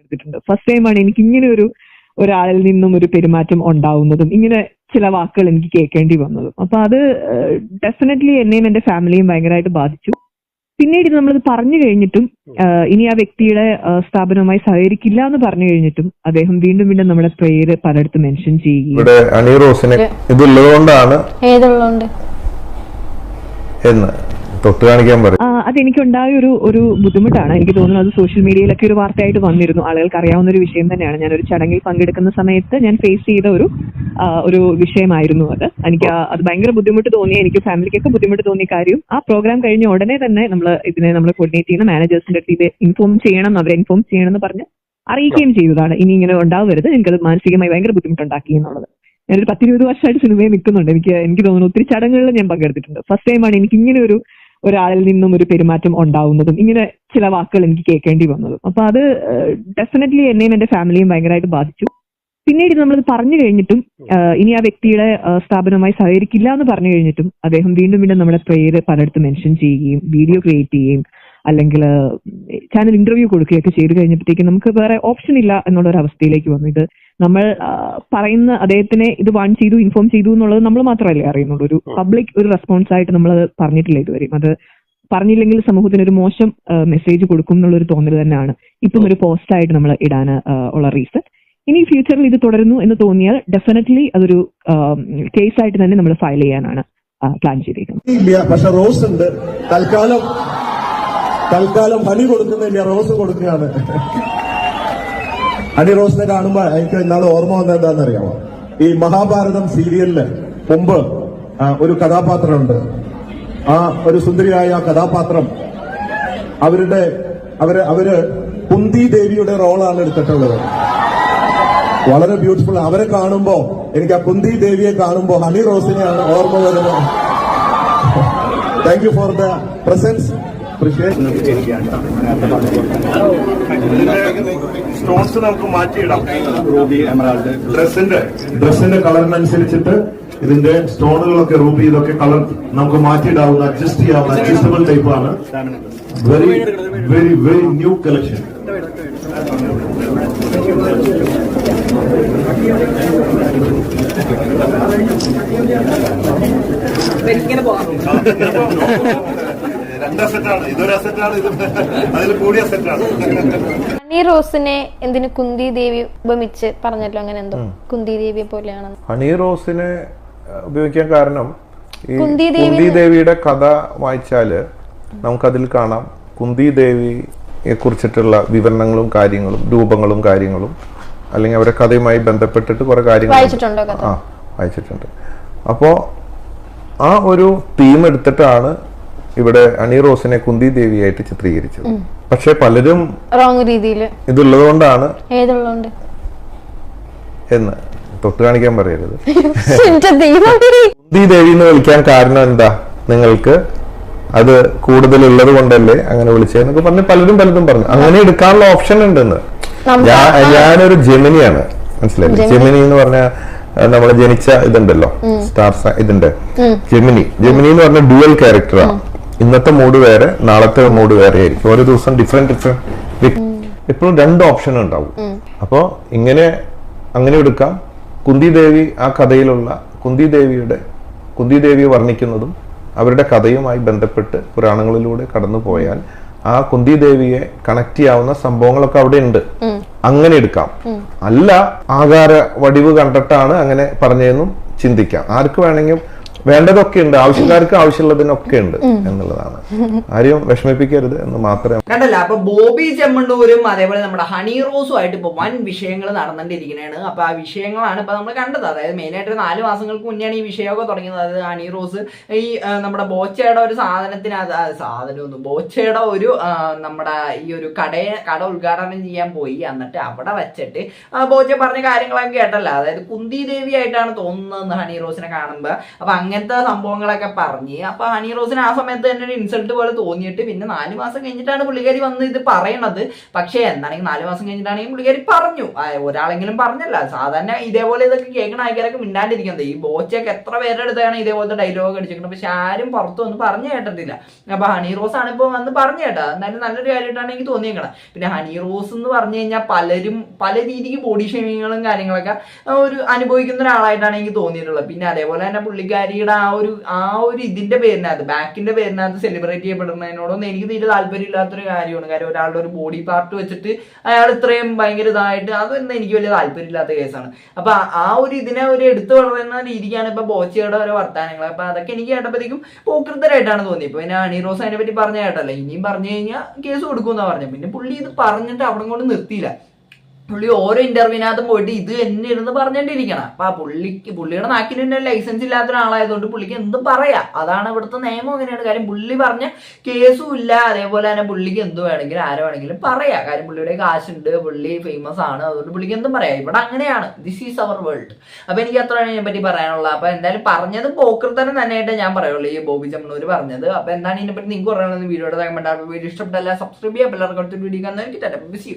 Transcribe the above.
എടുത്തിട്ടുണ്ട്. ഫസ്റ്റ് ടൈമാണ് എനിക്ക് ഇങ്ങനെ ഒരു ഒരാളിൽ നിന്നും ഒരു പെരുമാറ്റം ഉണ്ടാവുന്നതും ഇങ്ങനെ ചില വാക്കുകൾ എനിക്ക് കേൾക്കേണ്ടി വന്നതും. അപ്പൊ അത് ഡെഫിനറ്റ്ലി എന്നെയും എന്റെ ഫാമിലിയും ഭയങ്കരമായിട്ട് ബാധിച്ചു. പിന്നീട് ഇത് നമ്മളിത് പറഞ്ഞു കഴിഞ്ഞിട്ടും ഇനി ആ വ്യക്തിയുടെ സ്ഥാപനവുമായി സഹകരിക്കില്ല എന്ന് പറഞ്ഞു കഴിഞ്ഞിട്ടും അദ്ദേഹം വീണ്ടും വീണ്ടും നമ്മുടെ പേര് പലയിടത്തും മെൻഷൻ ചെയ്യുകയും എന്ന്. തൊട്ട് കാണിക്കാൻ പറയും അതെനിക്കുണ്ടായ ഒരു ഒരു ബുദ്ധിമുട്ടാണ്. എനിക്ക് തോന്നുന്നു അത് സോഷ്യൽ മീഡിയയിലൊക്കെ ഒരു വാർത്തയായിട്ട് വന്നിരുന്നു. ആളുകൾക്ക് അറിയാവുന്ന ഒരു വിഷയം തന്നെയാണ്. ഞാൻ ഒരു ചടങ്ങിൽ പങ്കെടുക്കുന്ന സമയത്ത് ഞാൻ ഫേസ് ചെയ്ത ഒരു ഒരു വിഷയമായിരുന്നു അത്. എനിക്ക് അത് ഭയങ്കര ബുദ്ധിമുട്ട് തോന്നി എനിക്ക് ഫാമിലിക്കൊക്കെ ബുദ്ധിമുട്ട് തോന്നിയ കാര്യം ആ പ്രോഗ്രാം കഴിഞ്ഞ ഉടനെ തന്നെ നമ്മൾ ഇതിനെ നമ്മൾ കോർഡിനേറ്റ് ചെയ്യുന്ന മാനേജേഴ്സിന്റെ അടുത്ത് ഇത് ഇൻഫോം ചെയ്യണം അവരെ ഇൻഫോം ചെയ്യണം എന്ന് പറഞ്ഞ് അറിയിക്കുകയും ചെയ്തതാണ്. ഇനി ഇങ്ങനെ ഉണ്ടാവരുത്. എനിക്കത് മാനസികമായി ഭയങ്കര ബുദ്ധിമുട്ടുണ്ടാക്കി എന്നുള്ളത്. ഞാനൊരു പത്തിരുപത് വർഷമായിട്ട് സിനിമയിൽ നിൽക്കുന്നുണ്ട്. എനിക്ക് എനിക്ക് തോന്നുന്നു ഒത്തിരി ചടങ്ങുകളിൽ ഞാൻ പങ്കെടുത്തിട്ടുണ്ട്. ഫസ്റ്റ് ടൈമാണ് എനിക്ക് ഇങ്ങനെ ഒരു ഒരാളിൽ നിന്നും ഒരു പെരുമാറ്റം ഉണ്ടാവുന്നതും ഇങ്ങനെ ചില വാക്കുകൾ എനിക്ക് കേൾക്കേണ്ടി വന്നതും. അപ്പൊ അത് ഡെഫിനറ്റ്ലി എന്നെയും എന്റെ ഫാമിലിയും ഭയങ്കരമായിട്ട് ബാധിച്ചു. പിന്നീട് ഇത് പറഞ്ഞു കഴിഞ്ഞിട്ടും ഇനി ആ വ്യക്തിയുടെ സ്ഥാപനമായി സഹകരിക്കില്ല എന്ന് പറഞ്ഞു കഴിഞ്ഞിട്ടും അദ്ദേഹം വീണ്ടും വീണ്ടും നമ്മുടെ പേര് പലയിടത്തും മെൻഷൻ ചെയ്യുകയും വീഡിയോ ക്രിയേറ്റ് ചെയ്യുകയും അല്ലെങ്കിൽ ചാനൽ ഇന്റർവ്യൂ കൊടുക്കുകയൊക്കെ ചെയ്തു കഴിഞ്ഞപ്പോഴത്തേക്കും നമുക്ക് വേറെ ഓപ്ഷൻ ഇല്ല എന്നുള്ള ഒരു അവസ്ഥയിലേക്ക് വന്നു. ഇത് നമ്മൾ പറയുന്ന അദ്ദേഹത്തിനെ ഇത് വാൺ ചെയ്തു ഇൻഫോം ചെയ്തു എന്നുള്ളത് നമ്മൾ മാത്രമല്ലേ അറിയുന്നുള്ളൂ. ഒരു പബ്ലിക് ഒരു റെസ്പോൺസ് ആയിട്ട് നമ്മൾ അത് പറഞ്ഞിട്ടില്ല ഇതുവരെയും. അത് പറഞ്ഞില്ലെങ്കിൽ സമൂഹത്തിന് ഒരു മോശം മെസ്സേജ് കൊടുക്കും എന്നുള്ള ഒരു തോന്നൽ തന്നെയാണ്. ഇപ്പം ഒരു പോസ്റ്റ് ആയിട്ട് നമ്മൾ ഇടാൻ ഉള്ള റീസൺ ഇനി ഫ്യൂച്ചറിൽ ഇത് തുടരുന്നു എന്ന് തോന്നിയാൽ ഡെഫിനറ്റ്ലി അതൊരു കേസ് ആയിട്ട് തന്നെ നമ്മൾ ഫയൽ ചെയ്യാനാണ് പ്ലാൻ ചെയ്തിരിക്കുന്നത് പക്ഷെ റോസ് ഉണ്ട്. തൽക്കാലം തൽക്കാലം ഹണി കൊടുക്കുന്നില്ല റോസ് കൊടുക്കുകയാണ്. ഹണി റോസിനെ കാണുമ്പോ എനിക്ക് ഇന്നാളെ ഓർമ്മ വന്നത് എന്താണെന്നറിയാമോ ഈ മഹാഭാരതം സീരിയലിൽ മുമ്പ് ഒരു കഥാപാത്രമുണ്ട്. ആ ഒരു സുന്ദരിയായ കഥാപാത്രം അവരുടെ അവർ അവർ കുന്തി ദേവിയുടെ റോളാണ് എടുത്തിട്ടുള്ളത്. വളരെ ബ്യൂട്ടിഫുൾ. അവരെ കാണുമ്പോ എനിക്ക് ആ കുന്തി ദേവിയെ കാണുമ്പോ ഹണി റോസിനെയാണ് ഓർമ്മ വരുന്നത്. Thank you for the presence stones നമുക്ക് മാറ്റിയിടാം. Ruby emerald. ഡ്രസ്സിന്റെ. ഡ്രസ്സിന്റെ കളറിനനുസരിച്ചിട്ട് ഇതിന്റെ സ്റ്റോണുകളൊക്കെ റൂബി ഇതൊക്കെ കളർ നമുക്ക് മാറ്റിയിടാവുന്ന അഡ്ജസ്റ്റ് ചെയ്യാവുന്ന അഡ്ജസ്റ്റബിൾ ടൈപ്പ് ആണ്. Very very very new collection രണ്ട് അസെറ്റാണ് ഇതൊരു അസെറ്റാണ് ഇത് അതിൽ കൂടിയ അസെറ്റാണ് ഹണി റോസിനെ എന്തിനു കുന്തി ദേവി ഉപമിച്ച് പറഞ്ഞല്ലോ? അങ്ങനെ എന്തോ കുന്തി ദേവിയെ പോലെയാണെന്ന് ഹണി റോസിനെ ഉപയോഗിക്കാൻ കാരണം ഈ കുന്തി ദേവിയുടെ കഥ വായിച്ചാൽ നമുക്കതിൽ കാണാം. കുന്തി ദേവിയെ കുറിച്ചിട്ടുള്ള വിവരണങ്ങളും കാര്യങ്ങളും രൂപങ്ങളും കാര്യങ്ങളും അല്ലെങ്കിൽ അവരുടെ കഥയുമായി ബന്ധപ്പെട്ടിട്ട് കുറെ കാര്യങ്ങൾ വായിച്ചിട്ടുണ്ട് കഥ? ആ വായിച്ചിട്ടുണ്ട്. അപ്പോ ആ ഒരു തീം എടുത്തിട്ടാണ് ഇവിടെ അണി റോസിനെ കുന്തി ദേവിയായിട്ട് ചിത്രീകരിച്ചത്. പക്ഷെ പലരും റോങ് രീതിയിൽ. ഇതുള്ളതുകൊണ്ടാണ് ഏതുള്ളതുകൊണ്ട്? എന്ന് തൊട്ട് കാണിക്കാൻ പറയരുത്. കുന്തി ദേവി എന്ന് വിളിക്കാൻ കാരണം എന്താ? നിങ്ങൾക്ക് അത് കൂടുതൽ ഉള്ളത് കൊണ്ടല്ലേ അങ്ങനെ വിളിച്ചതെന്നൊക്കെ പറഞ്ഞ് പലരും പലതും പറഞ്ഞു. അങ്ങനെ എടുക്കാനുള്ള ഓപ്ഷൻ ഉണ്ടെന്ന്. ഞാൻ ഞാനൊരു ജെമിനിയാണ്. മനസ്സിലായില്ലേ ജെമിനി. എന്ന് പറഞ്ഞ നമ്മൾ ജനിച്ച ഇതുണ്ടല്ലോ. സ്റ്റാർ ഇതുണ്ട്. ജെമിനി. ജെമിനി എന്ന് പറഞ്ഞ ഡുവൽ ക്യാരക്ടറാണ് ഇന്നത്തെ മൂഡ് വേറെ നാളത്തെ മൂഡ് വേറെ ആയിരിക്കും. ഓരോ ദിവസം ഡിഫറെന്റ് ഡിഫറെന്റ് എപ്പോഴും രണ്ട് ഓപ്ഷൻ ഉണ്ടാവും. അപ്പോ ഇങ്ങനെ അങ്ങനെ എടുക്കാം. കുന്തി ദേവി ആ കഥയിലുള്ള കുന്തി ദേവിയുടെ കുന്തി ദേവിയെ വർണിക്കുന്നതും അവരുടെ കഥയുമായി ബന്ധപ്പെട്ട് പുരാണങ്ങളിലൂടെ കടന്നു പോയാൽ ആ കുന്തി ദേവിയെ കണക്ട് ചെയ്യാവുന്ന സംഭവങ്ങളൊക്കെ അവിടെ ഉണ്ട്. അങ്ങനെ എടുക്കാം. അല്ല ആകാര വടിവ് കണ്ടിട്ടാണ് അങ്ങനെ പറഞ്ഞതെന്നും ചിന്തിക്കാം. ആർക്ക് വേണമെങ്കിലും വേണ്ടതൊക്കെ ഉണ്ട്. ആവശ്യക്കാർക്ക് ആവശ്യമുള്ളതിനൊക്കെ ഉണ്ട് എന്നുള്ളതാണ്. ആരെയും വിഷമിപ്പിക്കരുത് എന്ന് മാത്രമേ കണ്ടല്ല അപ്പൊ ബോബി ചെമ്മണ്ണൂരും അതേപോലെ നമ്മുടെ ഹണി റോസും ആയിട്ട് ഇപ്പൊ വൻ വിഷയങ്ങൾ നടന്നുകൊണ്ടിരിക്കുന്നതാണ് അപ്പൊ ആ വിഷയങ്ങളാണ് ഇപ്പൊ നമ്മൾ കണ്ടത്. അതായത് മെയിൻ ആയിട്ട് നാല് മാസങ്ങൾക്ക് മുന്നെയാണ് ഈ വിഷയമൊക്കെ തുടങ്ങിയത്. അതായത് ഹണി റോസ് ഈ നമ്മുടെ ബോച്ചയുടെ ഒരു സാധനത്തിന് സാധനമൊന്നും ബോച്ചയുടെ ഒരു നമ്മുടെ ഈ ഒരു കടയെ കട ഉദ്ഘാടനം ചെയ്യാൻ പോയി. എന്നിട്ട് അവിടെ വെച്ചിട്ട് ബോച്ച പറഞ്ഞ കാര്യങ്ങളൊക്കെ കേട്ടല്ല. അതായത് കുന്തി ദേവി ആയിട്ടാണ് തോന്നുന്നത് ഹണി റോസിനെ കാണുമ്പോൾ അപ്പൊ അങ്ങനെ അങ്ങനത്തെ സംഭവങ്ങളൊക്കെ പറഞ്ഞ്. അപ്പൊ ഹണി റോസിന് ആ സമയത്ത് തന്നെ ഒരു ഇൻസൾട്ട് പോലെ തോന്നിയിട്ട് പിന്നെ നാല് മാസം കഴിഞ്ഞിട്ടാണ് പുള്ളിക്കാരി വന്ന് ഇത് പറയണത്. പക്ഷേ എന്താണെങ്കിൽ നാല് മാസം കഴിഞ്ഞിട്ടാണെങ്കിൽ പുള്ളിക്കാരി പറഞ്ഞു. ഒരാളെങ്കിലും പറഞ്ഞല്ല. സാധാരണ ഇതേപോലെ ഇതൊക്കെ കേൾക്കണ ആൾക്കാരൊക്കെ മിണ്ടാണ്ടിരിക്കുന്നത് ഈ ബോച്ചൊക്കെ എത്ര പേരുടെ അടുത്താണ് ഇതേപോലത്തെ ഡയലോഗ് അടിച്ചിരിക്കുന്നത്? പക്ഷെ ആരും പുറത്തു വന്ന് പറഞ്ഞു കേട്ടിട്ടില്ല. അപ്പൊ ഹണി റോസ് ആണ് ഇപ്പൊ വന്ന് പറഞ്ഞു കേട്ടോ. എന്തായാലും നല്ലൊരു കാര്യമായിട്ടാണ് എനിക്ക് തോന്നിയേക്കണം പിന്നെ ഹണി റോസ് എന്ന് പറഞ്ഞു കഴിഞ്ഞാൽ പലരും പല രീതിക്ക് ബോഡി ഷേമിങ്ങുകളും കാര്യങ്ങളൊക്കെ ഒരു അനുഭവിക്കുന്ന ഒരാളായിട്ടാണ് എനിക്ക് തോന്നിയിട്ടുള്ളത്. പിന്നെ അതേപോലെ തന്നെ പുള്ളിക്കാരിയുടെ ആ ഒരു ആ ഒരു ഇതിന്റെ പേരിനകത്ത് ബാക്കിന്റെ പേരിനകത്ത് സെലിബ്രേറ്റ് ചെയ്യപ്പെടുന്നതിനോടൊന്നും എനിക്ക് തീരെ താല്പര്യമില്ലാത്തൊരു കാര്യമാണ്. കാര്യം ഒരാളുടെ ഒരു ബോഡി പാർട്ട് വെച്ചിട്ട് അയാൾ ഇത്രയും ഭയങ്കര ഇതായിട്ട് അതൊന്നും എനിക്ക് വലിയ താല്പര്യമില്ലാത്ത കേസാണ്. അപ്പൊ ആ- ഒരു ഇതിനെ ഒരു എടുത്തു വളരുന്ന രീതിക്കാണ് ഇപ്പൊ ബോച്ചയുടെ ഓരോ വർത്താനങ്ങൾ അപ്പൊ അതൊക്കെ എനിക്ക് കേട്ടപ്പോഴത്തേക്കും പോക്കൃതരായിട്ടാണ് തോന്നി ഇപ്പൊ പിന്നെ അണി റോസ് അതിനെ പറ്റി പറഞ്ഞ കേട്ടല്ലോ. ഇനിയും പറഞ്ഞു കഴിഞ്ഞാൽ കേസ് കൊടുക്കുമെന്നാ പറഞ്ഞു പിന്നെ പുള്ളി ഇത് പറഞ്ഞിട്ട് അവിടെ കൊണ്ട് നിർത്തിയില്ല. പുള്ളി ഓരോ ഇന്റർവ്യൂവിനകത്തും പോയിട്ട് ഇത് തന്നെ ഇരുന്ന് പറഞ്ഞോണ്ടിരിക്കണം. അപ്പൊ ആ പുള്ളിക്ക് പുള്ളിയുടെ നാക്കിന് ലൈസൻസ് ഇല്ലാത്ത ഒരാളായതുകൊണ്ട് പുള്ളിക്ക് എന്തും പറയാം. അതാണ് ഇവിടുത്തെ നിയമം അങ്ങനെയാണ്. കാര്യം പുള്ളി പറഞ്ഞ കേസും ഇല്ല. അതേപോലെ തന്നെ പുള്ളിക്ക് എന്ത് വേണമെങ്കിലും ആരെ വേണമെങ്കിലും പറയാം. കാര്യം പുള്ളിയുടെ കാശുണ്ട്. പുള്ളി ഫേമസ് ആണ്. അതുകൊണ്ട് പുള്ളിക്ക് എന്തും പറയാം. ഇവിടെ അങ്ങനെയാണ്. ദിസ് ഈസ് അവർ വേൾഡ് അപ്പൊ എനിക്ക് അത്രയാണ് ഇതിനെ പറ്റി പറയാനുള്ളത്. അപ്പൊ എന്തായാലും പറഞ്ഞത് പോക്കൃത്തനം തന്നെയായിട്ട് ഞാൻ പറയുള്ളൂ. ഈ ബോബി ചമ്മണൂര് പറഞ്ഞത്. അപ്പൊ എന്താണ് ഇതിനെപ്പറ്റി നിങ്ങൾക്ക് പറയാനുള്ളത്? വീഡിയോയുടെ വീഡിയോ ഇഷ്ടപ്പെട്ടല്ല സബ്സ്ക്രൈബ് ചെയ്യാം എല്ലാവർക്കും അടുത്തൊരു വീഡിയോ കാണുന്നവർക്ക് ബിസി